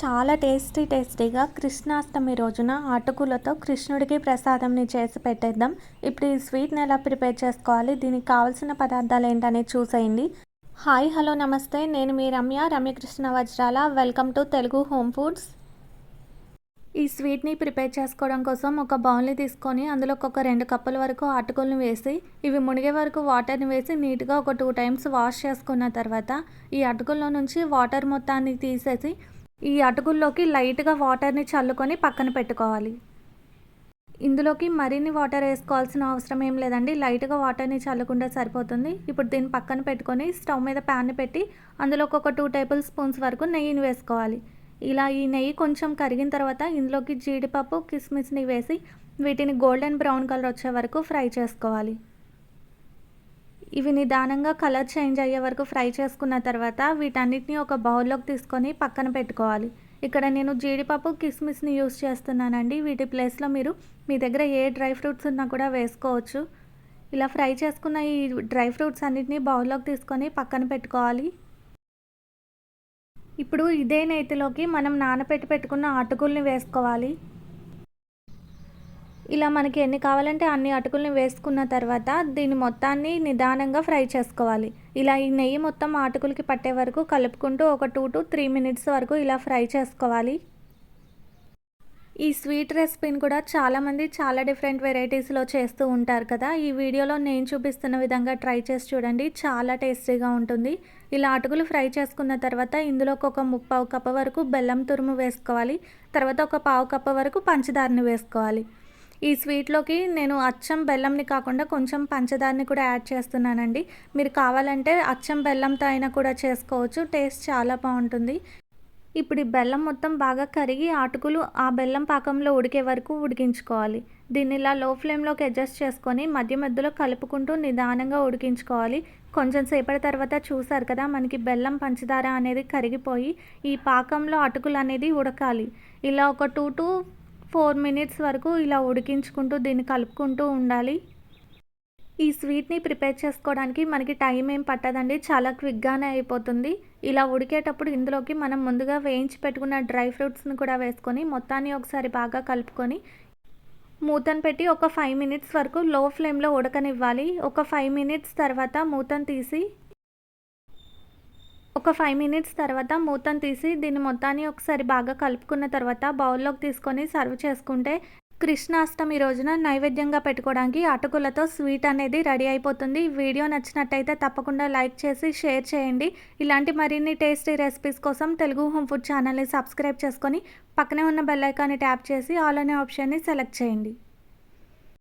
చాలా టేస్టీ టేస్టీగా కృష్ణాష్టమి రోజున అటుకులతో కృష్ణుడికి ప్రసాదంని చేసి పెట్టేద్దాం. ఇప్పుడు ఈ స్వీట్ని ఎలా ప్రిపేర్ చేసుకోవాలి? దీనికి కావాల్సిన పదార్థాలు ఏంటనేది చూసేయండి. హాయ్ హలో నమస్తే. నేను మీ Ramya Ramyakrishna Vajrala. Welcome to Telugu home foods ఈ స్వీట్ని ప్రిపేర్ చేసుకోవడం కోసం ఒక బౌల్ని తీసుకొని అందులో ఒక రెండు కప్పుల వరకు అటుకులను వేసి ఇవి మునిగే వరకు వాటర్ని వేసి నీట్గా ఒక టూ టైమ్స్ వాష్ చేసుకున్న తర్వాత ఈ అటుకుల్లో నుంచి వాటర్ మొత్తాన్ని తీసేసి ఈ అటుకుల్లోకి లైట్గా వాటర్ని చల్లుకొని పక్కన పెట్టుకోవాలి. ఇందులోకి మరిన్ని వాటర్ వేసుకోవాల్సిన అవసరం ఏం లేదండి. లైట్గా వాటర్ని చల్లకుండా సరిపోతుంది. ఇప్పుడు దీన్ని పక్కన పెట్టుకొని స్టవ్ మీద ప్యాన్ పెట్టి అందులోకి ఒక టూ టేబుల్ స్పూన్స్ వరకు నెయ్యిని వేసుకోవాలి. ఇలా ఈ నెయ్యి కొంచెం కరిగిన తర్వాత ఇందులోకి జీడిపప్పు కిస్మిస్ని వేసి వీటిని గోల్డెన్ బ్రౌన్ కలర్ వచ్చే వరకు ఫ్రై చేసుకోవాలి. ఇవి నిదానంగా కలర్ చేంజ్ అయ్యే వరకు ఫ్రై చేసుకున్న తర్వాత వీటన్నిటిని ఒక బౌల్లోకి తీసుకొని పక్కన పెట్టుకోవాలి. ఇక్కడ నేను జీడిపప్పు కిస్మిస్ని యూస్ చేస్తున్నానండి. వీటి ప్లేస్లో మీరు మీ దగ్గర ఏ డ్రై ఫ్రూట్స్ ఉన్నా కూడా వేసుకోవచ్చు. ఇలా ఫ్రై చేసుకున్న ఈ డ్రై ఫ్రూట్స్ అన్నిటిని బౌల్లోకి తీసుకొని పక్కన పెట్టుకోవాలి. ఇప్పుడు ఇదే నేతిలోకి మనం నానపెట్టి పెట్టుకున్న అటుకుల్ని వేసుకోవాలి. ఇలా మనకి ఎన్ని కావాలంటే అన్ని అటుకుల్ని వేసుకున్న తర్వాత దీన్ని మొత్తాన్ని నిదానంగా ఫ్రై చేసుకోవాలి. ఇలా ఈ నెయ్యి మొత్తం అటుకులకి పట్టే వరకు కలుపుకుంటూ ఒక టూ టు త్రీ మినిట్స్ వరకు ఇలా ఫ్రై చేసుకోవాలి. ఈ స్వీట్ రెసిపీని కూడా చాలామంది చాలా డిఫరెంట్ వెరైటీస్లో చేస్తూ ఉంటారు కదా. ఈ వీడియోలో నేను చూపిస్తున్న విధంగా ట్రై చేసి చూడండి. చాలా టేస్టీగా ఉంటుంది. ఇలా అటుకులు ఫ్రై చేసుకున్న తర్వాత ఇందులోకి ఒక ముప్పావు కప్ప వరకు బెల్లం తురుము వేసుకోవాలి. తర్వాత ఒక పావు కప్ప వరకు పంచదారని వేసుకోవాలి. ఈ స్వీట్లోకి నేను అచ్చం బెల్లంని కాకుండా కొంచెం పంచదారని కూడా యాడ్ చేస్తున్నానండి. మీరు కావాలంటే అచ్చం బెల్లంతో అయినా కూడా చేసుకోవచ్చు. టేస్ట్ చాలా బాగుంటుంది. ఇప్పుడు ఈ బెల్లం మొత్తం బాగా కరిగి అటుకులు ఆ బెల్లం పాకంలో ఉడికే వరకు ఉడికించుకోవాలి. దీన్ని ఇలా లో ఫ్లేమ్లోకి అడ్జస్ట్ చేసుకొని మధ్య మధ్యలో కలుపుకుంటూ నిదానంగా ఉడికించుకోవాలి. కొంచెం సేపటి తర్వాత చూసారు కదా మనకి బెల్లం పంచదార అనేది కరిగిపోయి ఈ పాకంలో అటుకులు అనేది ఉడకాలి. ఇలా ఒక టూ టు ఫోర్ మినిట్స్ వరకు ఇలా ఉడికించుకుంటూ దీన్ని కలుపుకుంటూ ఉండాలి. ఈ స్వీట్ని ప్రిపేర్ చేసుకోవడానికి మనకి టైం ఏం పట్టదండి. చాలా క్విక్గానే అయిపోతుంది. ఇలా ఉడికేటప్పుడు ఇందులోకి మనం ముందుగా వేయించి పెట్టుకున్న డ్రై ఫ్రూట్స్ని కూడా వేసుకొని మొత్తాన్ని ఒకసారి బాగా కలుపుకొని మూతను పెట్టి ఒక ఫైవ్ మినిట్స్ వరకు లో ఫ్లేమ్లో ఉడకనివ్వాలి. ఒక ఫైవ్ మినిట్స్ తర్వాత మూతను తీసి ఒక ఫైవ్ మినిట్స్ తర్వాత మూతను తీసి దీన్ని మొత్తాన్ని ఒకసారి బాగా కలుపుకున్న తర్వాత బౌల్లోకి తీసుకొని సర్వ్ చేసుకుంటే కృష్ణాష్టమి రోజున నైవేద్యంగా పెట్టుకోవడానికి అటుకులతో స్వీట్ అనేది రెడీ అయిపోతుంది. వీడియో నచ్చినట్టయితే తప్పకుండా లైక్ చేసి షేర్ చేయండి. ఇలాంటి మరిన్ని టేస్టీ రెసిపీస్ కోసం తెలుగు హోమ్ ఫుడ్ ఛానల్ని సబ్స్క్రైబ్ చేసుకొని పక్కనే ఉన్న బెల్ ఐకాన్ని ట్యాప్ చేసి ఆల్ అనే ఆప్షన్ని సెలెక్ట్ చేయండి.